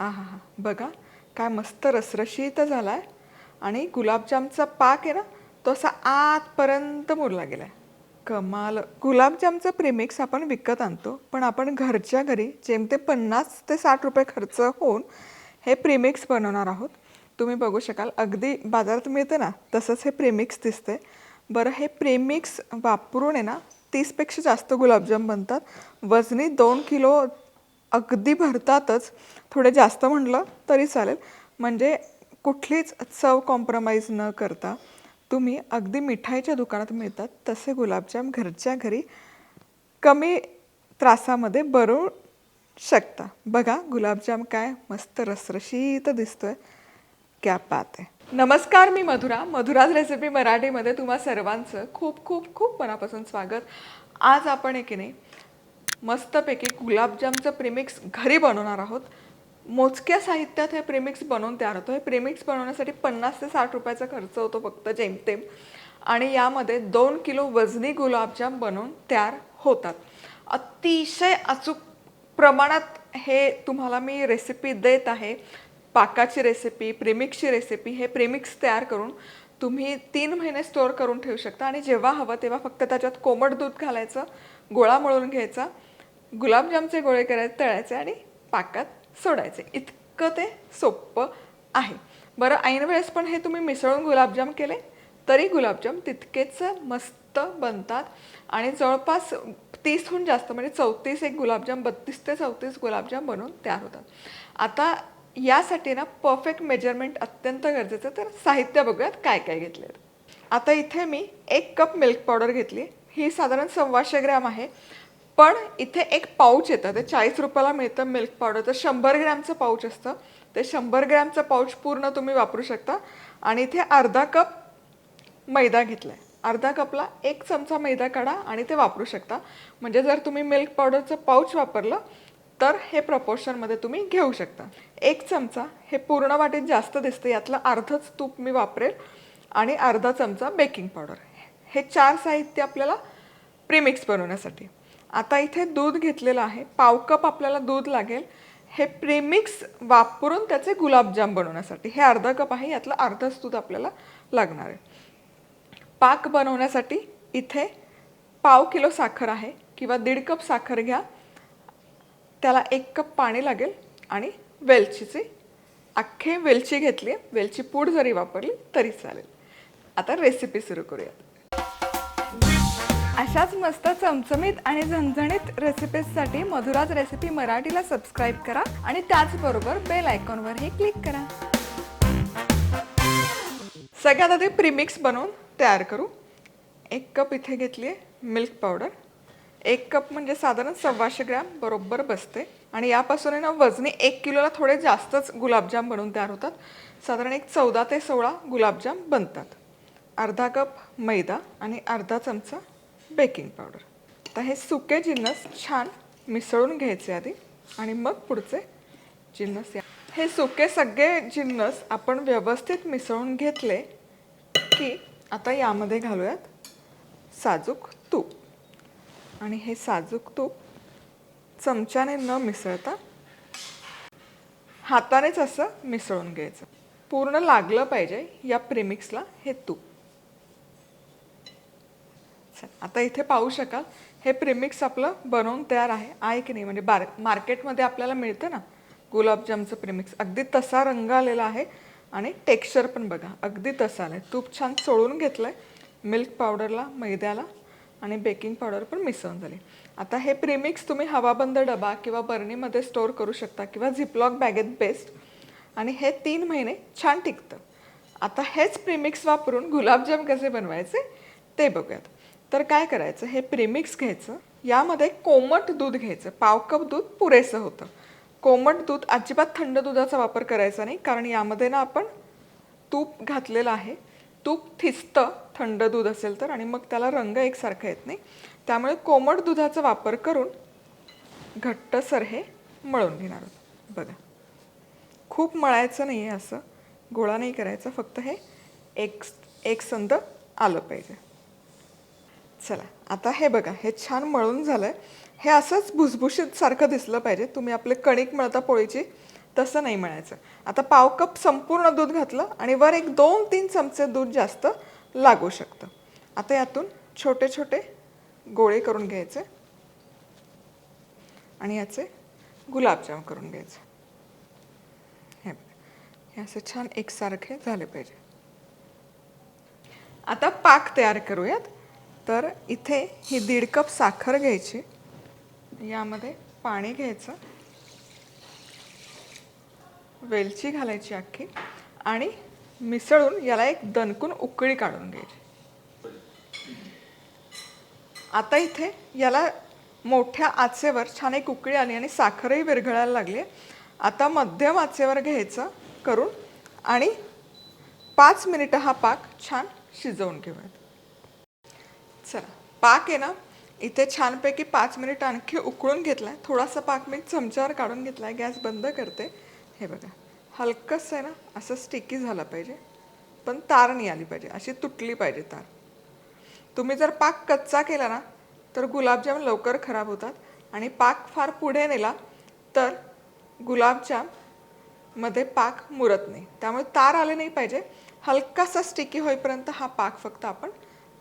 हा हा. हा बघा काय मस्त रसरशीत झाला आहे आणि गुलाबजामचा पाक आहे ना तो असा आतपर्यंत मुरला गेला आहे कमाल. गुलाबजामचं प्रेमिक्स आपण विकत आणतो पण आपण घरच्या घरी जेमते पन्नास ते साठ रुपये खर्च होऊन हे प्रेमिक्स बनवणार आहोत. तुम्ही बघू शकाल अगदी बाजारात मिळतं ना तसंच हे प्रेमिक्स दिसते बरं हे प्रेमिक्स वापरून आहे ना तीसपेक्षा जास्त गुलाबजाम बनतात. वजनी दोन किलो अगदी भरतातच थोडे जास्त म्हटलं तरी चालेल. म्हणजे कुठलीच चव कॉम्प्रमाइज न करता तुम्ही अगदी मिठाईच्या दुकानात मिळतात तसे गुलाबजाम घरच्या घरी कमी त्रासामध्ये बनवू शकता. बघा गुलाबजाम काय मस्त रसरशीत दिसतोय. क्या पात आहे नमस्कार मी मधुरा. मधुराज रेसिपी मराठीमध्ये तुम्हा सर्वांचं खूप खूप खूप मनापासून स्वागत. आज आपण एक नाही मस्तपैकी गुलाबजामचं प्रेमिक्स घरी बनवणार आहोत. मोजक्या साहित्यात हे प्रेमिक्स बनवून तयार होतो. हे प्रेमिक्स बनवण्यासाठी पन्नास ते साठ रुपयाचा खर्च होतो फक्त जेमतेम. आणि यामध्ये दोन किलो वजनी गुलाबजाम बनवून तयार होतात. अतिशय अचूक प्रमाणात हे तुम्हाला मी रेसिपी देत आहे. पाकाची रेसिपी प्रेमिक्सची रेसिपी हे प्रेमिक्स तयार करून तुम्ही तीन महिने स्टोअर करून ठेवू शकता. आणि जेव्हा हवं तेव्हा फक्त त्याच्यात कोमट दूध घालायचं गोळा मळून घ्यायचा. गुलाबजामचे गोळे करायचे तळायचे आणि पाकात सोडायचे. इतकं ते सोपं आहे. बरं ऐन वेळेस पण हे तुम्ही मिसळून गुलाबजाम केले तरी गुलाबजाम तितकेच मस्त बनतात. आणि जवळपास तीसहून जास्त म्हणजे चौतीस एक गुलाबजाम बत्तीस ते चौतीस गुलाबजाम बनवून तयार होतात. आता यासाठी ना परफेक्ट मेजरमेंट अत्यंत गरजेचं तर साहित्य बघूयात काय काय घेतले आता इथे मी एक कप मिल्क पावडर घेतली ही साधारण सव्वाशे ग्रॅम आहे. पण इथे एक पाऊच येतं. ते चाळीस रुपयाला मिळतं मिल्क पावडरचं शंभर ग्रॅमचं पाऊच असतं. ते शंभर ग्रॅमचं पाऊच पूर्ण तुम्ही वापरू शकता. आणि इथे अर्धा कप मैदा घेतला आहे अर्धा कपला एक चमचा मैदा काढा आणि ते वापरू शकता. म्हणजे जर तुम्ही मिल्क पावडरचं पाऊच वापरलं तर हे प्रपोर्शनमध्ये तुम्ही घेऊ शकता. एक चमचा हे पूर्ण वाटीत जास्त दिसतं. यातलं अर्धच तूप मी वापरेल आणि अर्धा चमचा बेकिंग पावडर हे चार साहित्य आपल्याला प्रीमिक्स बनवण्यासाठी. आता इथे दूध घेतलेलं आहे. पाव कप आपल्याला दूध लागेल. हे प्रेमिक्स वापरून त्याचे गुलाबजाम बनवण्यासाठी. हे अर्धा कप आहे यातलं अर्धच दूध आपल्याला लागणार आहे. पाक बनवण्यासाठी इथे पाव किलो साखर आहे किंवा दीड कप साखर घ्या. त्याला एक कप पाणी लागेल आणि वेलचीची अख्खे वेलची घेतली वेलची पूड जरी वापरली तरी चालेल. आता रेसिपी सुरू करूयात. अशाच मस्त चमचमीत आणि झणझणीत रेसिपीजसाठी मधुराज रेसिपी मराठीला सबस्क्राईब करा आणि त्याचबरोबर बेल आयकॉनवरही क्लिक करा. सगळ्यात आधी प्रीमिक्स बनवून तयार करू. एक कप इथे घेतली आहे मिल्क पावडर एक कप म्हणजे साधारण सव्वाशे ग्रॅम बरोबर बसते. आणि यापासून आहे ना वजनी एक किलोला थोडे जास्तच गुलाबजाम बनवून तयार होतात. साधारण एक चौदा ते सोळा गुलाबजाम बनतात. अर्धा कप मैदा आणि अर्धा चमचा बेकिंग पावडर. आता हे सुके जिन्नस छान मिसळून घ्यायचे आधी आणि मग पुढचे जिन्नस या. हे सुके सगळे जिन्नस आपण व्यवस्थित मिसळून घेतले की आता यामध्ये घालूयात साजूक तूप. आणि हे साजूक तूप चमच्याने न मिसळता हातानेच असं मिसळून घ्यायचं. पूर्ण लागलं पाहिजे या प्रेमिक्सला हे तूप. आता इथे पाहू शकाल हे प्रिमिक्स आपलं बनवून तयार आहे. आहे की नाही? म्हणजे बार मार्केटमध्ये आपल्याला मिळतं ना गुलाबजामचं प्रिमिक्स अगदी तसा रंग आलेला आहे आणि टेक्स्चर पण बघा अगदी तसा आलं आहे तूप छान सोळून घेतलं आहे मिल्क पावडरला मैद्याला आणि बेकिंग पावडर पण मिसळून झाली. आता हे प्रिमिक्स तुम्ही हवाबंद डबा किंवा बर्नीमध्ये स्टोअर करू शकता किंवा झिपलॉक बॅगेत बेस्ट आणि हे तीन महिने छान टिकतं. आता हेच प्रिमिक्स वापरून गुलाबजाम कसे बनवायचे ते बघूयात. तर काय करायचं? हे प्रिमिक्स घ्यायचं. यामध्ये कोमट दूध घ्यायचं. पाव कप दूध पुरेसं होतं. कोमट दूध अजिबात थंड दुधाचा वापर करायचा नाही कारण यामध्ये ना आपण तूप घातलेलं आहे. तूप थिसतं थंड दूध असेल तर आणि मग त्याला रंग एकसारखा येत नाही. त्यामुळे कोमट दुधाचा वापर करून घट्टसर हे मळून घेणार आहोत. बघा. खूप मळायचं नाही आहे असं. गोळा नाही करायचा. फक्त हे एक एक संद आलं पाहिजे. चला आता हे बघा हे छान मळून झालं आहे हे असंच भुसभुशीत सारखं दिसलं पाहिजे. तुम्ही आपले कणिक मळता पोळीची तसं नाही म्हणायचं आता पाव कप संपूर्ण दूध घातलं आणि वर एक दोन तीन चमचे दूध जास्त लागू शकतं. आता यातून छोटे छोटे गोळे करून घ्यायचे. आणि याचे गुलाबजाम करून घ्यायचे. हे हे असे छान एकसारखे झाले पाहिजे. आता पाक तयार करूयात. तर इथे ही दीड कप साखर घ्यायची. यामध्ये पाणी घ्यायचं. वेलची घालायची अख्खी आणि मिसळून याला एक दणकून उकळी काढून घ्यायची. आता इथे याला मोठ्या आचेवर छान एक उकळी आली आणि साखरही विरघळायला लागली. आता मध्यम आचेवर घ्यायचं करून आणि पाच मिनिटं हा पाक छान शिजवून घेऊयात. चला. पाक आहे ना? इथे छानपैकी पाच मिनिट आणखी उकळून घेतला आहे थोडासा पाक मी चमच्यावर काढून घेतला आहे गॅस बंद करते. हे बघा. हलकंच आहे ना? असं स्टिकी झालं पाहिजे. पण तार नाही आली पाहिजे. अशी तुटली पाहिजे तार. तुम्ही जर पाक कच्चा केला ना तर गुलाबजाम लवकर खराब होतात. आणि पाक फार पुढे नेला तर गुलाबजाममध्ये पाक मुरत नाही. त्यामुळे तार आले नाही पाहिजे. हलकासा स्टिकी होईपर्यंत हा पाक फक्त आपण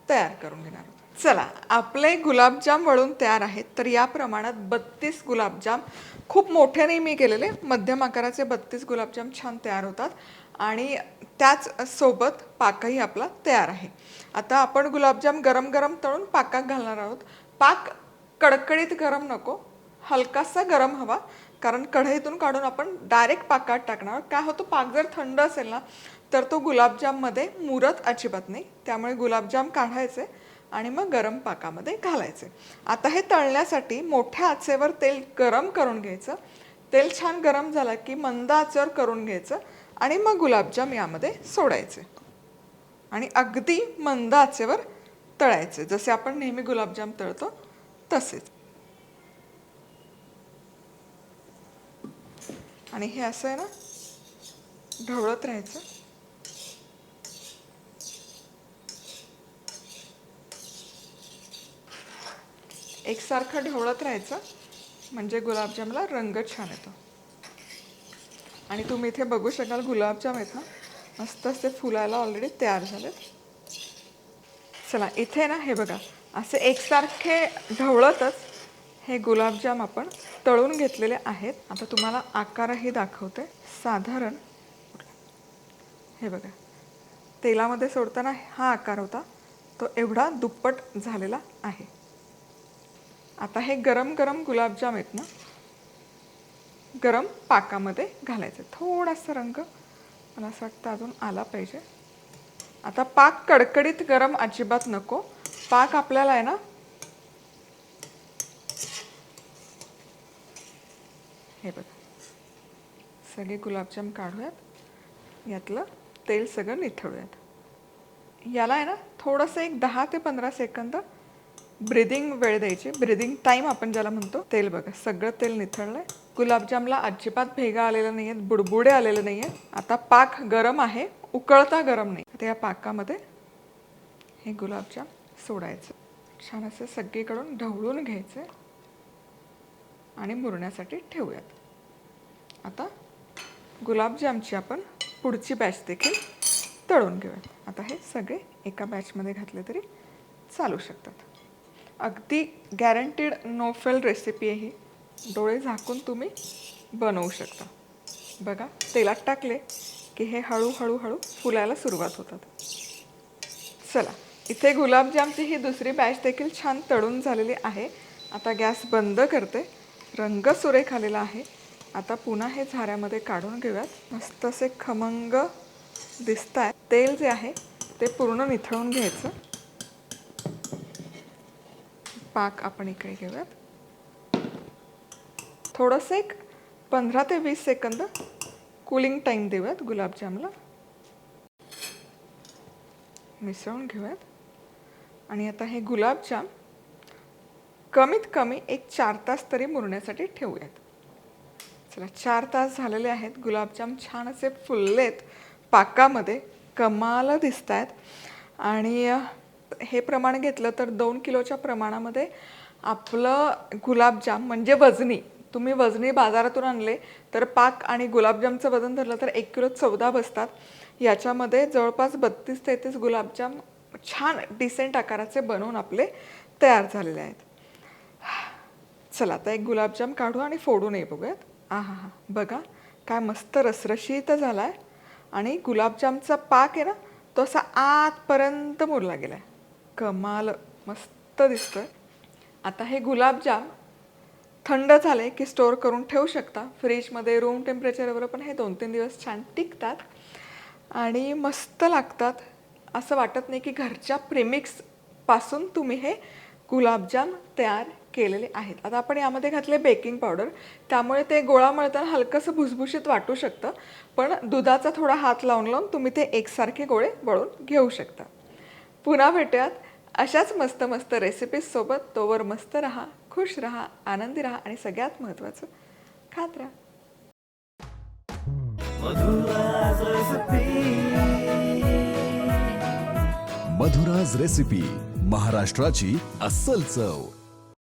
तयार करून घेणार आहोत. चला आपले गुलाबजाम वळून तयार आहेत. तर या प्रमाणात बत्तीस गुलाबजाम खूप मोठे नाही मी केलेले मध्यम आकाराचे बत्तीस गुलाबजाम छान तयार होतात. आणि त्याच सोबत पाकही आपला तयार आहे. आता आपण गुलाबजाम गरम गरम तळून पाकात घालणार आहोत. पाक कडकडीत गरम नको हलकासा गरम हवा कारण कढईतून काढून आपण डायरेक्ट पाकात टाकणार काय होतो पाक जर थंड असेल ना तर तो गुलाबजाममध्ये मुरत अजिबात नाही. त्यामुळे गुलाबजाम काढायचे आणि मग गरम पाकामध्ये घालायचे. आता हे तळण्यासाठी मोठ्या आचेवर तेल गरम करून घ्यायचं. तेल छान गरम झालं की मंद आचेवर करून घ्यायचं आणि मग गुलाबजाम यामध्ये सोडायचे. आणि अगदी मंद आचेवर तळायचे. जसे आपण नेहमी गुलाबजाम तळतो तसेच. आणि हे असं आहे ना ढवळत राहायचं. एकसारखं ढवळत राहायचं. म्हणजे गुलाबजामला रंग छान येतो. आणि तुम्ही इथे बघू शकाल गुलाबजाम आहेत ना मस्त असे फुलायला ऑलरेडी तयार झालेत. चला इथे ना हे बघा. असे एकसारखे ढवळतच हे गुलाबजाम आपण तळून घेतलेले आहेत. आता तुम्हाला आकारही दाखवते. साधारण हे बघा. तेलामध्ये सोडताना हा आकार होता. तो एवढा दुप्पट झालेला आहे. आता हे गरम गरम गुलाबजाम आहेत ना गरम पाकामध्ये घालायचं. थोडासा रंग मला असं वाटतं अजून आला पाहिजे. आता पाक कडकडीत गरम अजिबात नको. पाक आपल्याला आहे ना हे बघा. सगळे गुलाबजाम काढूयात. यातलं तेल सगळं निथळूयात. याला आहे ना थोडंसं एक दहा ते पंधरा सेकंद ब्रिदिंग वेळ द्यायची. ब्रिदिंग टाईम आपण ज्याला म्हणतो तेल बघा. सगळं तेल निथळलंय. गुलाबजामला अजिबात भेगा आलेला नाही आहेत बुडबुडे आलेले नाही आहेत आता पाक गरम आहे उकळता गरम नाही. आता या पाकामध्ये हे गुलाबजाम सोडायचं. छान असे सगळीकडून ढवळून घ्यायचे आणि मुरण्यासाठी ठेवूयात. आता गुलाबजामची आपण पुढची बॅच देखील तळून घेऊयात. आता हे सगळे एका बॅचमध्ये घातले तरी चालू शकतात. अगदी गॅरंटीड नो फेल रेसिपी आहे ही. डोळे झाकून तुम्ही बनवू शकता. बघा तेलात टाकले की हे हळूहळू हळू फुलायला सुरुवात होतात. चला इथे गुलाबजामची ही दुसरी बॅच देखील छान तळून झालेली आहे. आता गॅस बंद करते. रंग सुरेख आलेला आहे. आता पुन्हा हे झाऱ्यामध्ये काढून घेऊयात. मस्त असे खमंग दिसत आहे तेल जे आहे ते पूर्ण निथळून घ्यायचं. पाक आपण इकडे घेऊयात. थोडंसं एक पंधरा ते वीस सेकंद कूलिंग टाईम देऊयात गुलाबजामला. मिसळून घेऊयात. आणि आता हे गुलाबजाम कमीत कमी एक चार तास तरी मुरण्यासाठी ठेवूयात. चला चार तास झालेले आहेत. गुलाबजाम छान असे फुललेत. पाकामध्ये कमाल दिसत आहेत आणि हे प्रमाण घेतलं तर दोन किलोच्या प्रमाणामध्ये आपलं गुलाबजाम म्हणजे वजनी तुम्ही वजनी बाजारातून आणले तर पाक आणि गुलाबजामचं वजन धरलं तर एक किलो चौदा बसतात. याच्यामध्ये जवळपास बत्तीस तेहतीस गुलाबजाम छान डिसेंट आकाराचे बनवून आपले तयार झालेले आहेत. चला आता एक गुलाबजाम काढू आणि फोडूनही बघूयात. आ हा हा बघा काय मस्त रसरशीत झाला आहे आणि गुलाबजामचा पाक आहे ना तो असा आतपर्यंत मुरला गेला आहे कमाल मस्त दिसतोय. आता हे गुलाबजाम थंड झाले की स्टोअर करून ठेवू शकता. फ्रीजमध्ये रूम टेम्परेचरवर पण हे दोन तीन दिवस छान टिकतात आणि मस्त लागतात. असं वाटत नाही की घरच्या प्रेमिक्सपासून तुम्ही हे गुलाबजाम तयार केलेले आहेत. आता आपण यामध्ये घातले बेकिंग पावडर त्यामुळे ते गोळा मळताना हलकंसं भुसभुशीत वाटू शकतं पण दुधाचा थोडा हात लावून लावून तुम्ही ते एकसारखे गोळे वळून घेऊ शकता. पुन्हा भेटूयात. अशाच मस्त मस्त रेसिपीज सोबत तोवर मस्त राहा खुश राहा आनंदी राहा आणि सगळ्यात महत्त्वाचं खात राहा. मधुराज रेसिपी महाराष्ट्राची अस्सल चव.